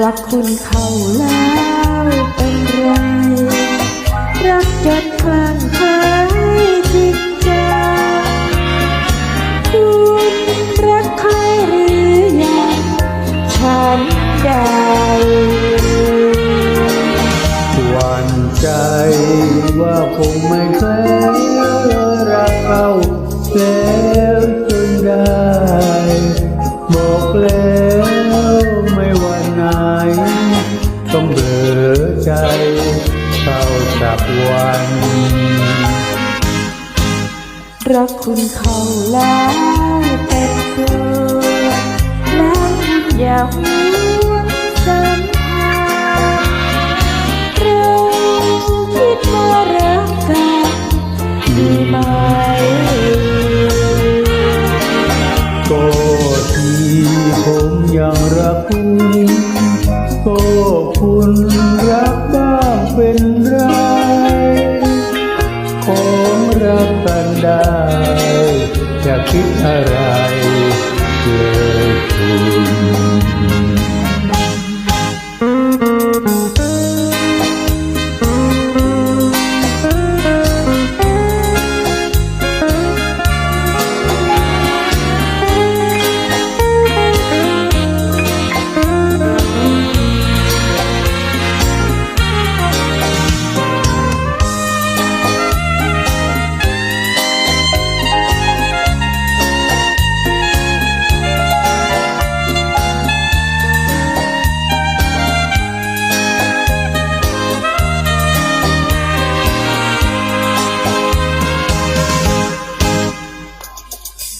รักคุณเขาแล้วเป็นไร รักจนคลั่งคล้จิตใจคุณรักใครหรือยังฉันใดหวันใจว่าคงไม่เคย ใจเข้าสักวัน รักคุณเขาแล้วเป็นส่วนแล้วอย่าหวงสัมพันธ์เราคิดว่ารักกันดีไหมก็ที่ผมยังรักคุณ ก็คุณรักบ้างเป็นไร ของรักกันได้ จะคิดอะไรเลยคุณ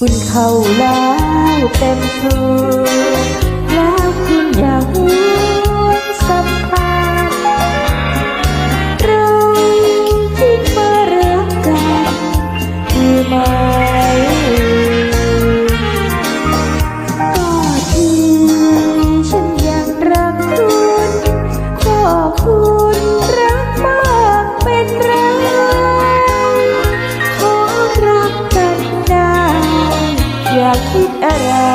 คุณเข้าแล้วเต็มสูแล้วคุณอย่า era.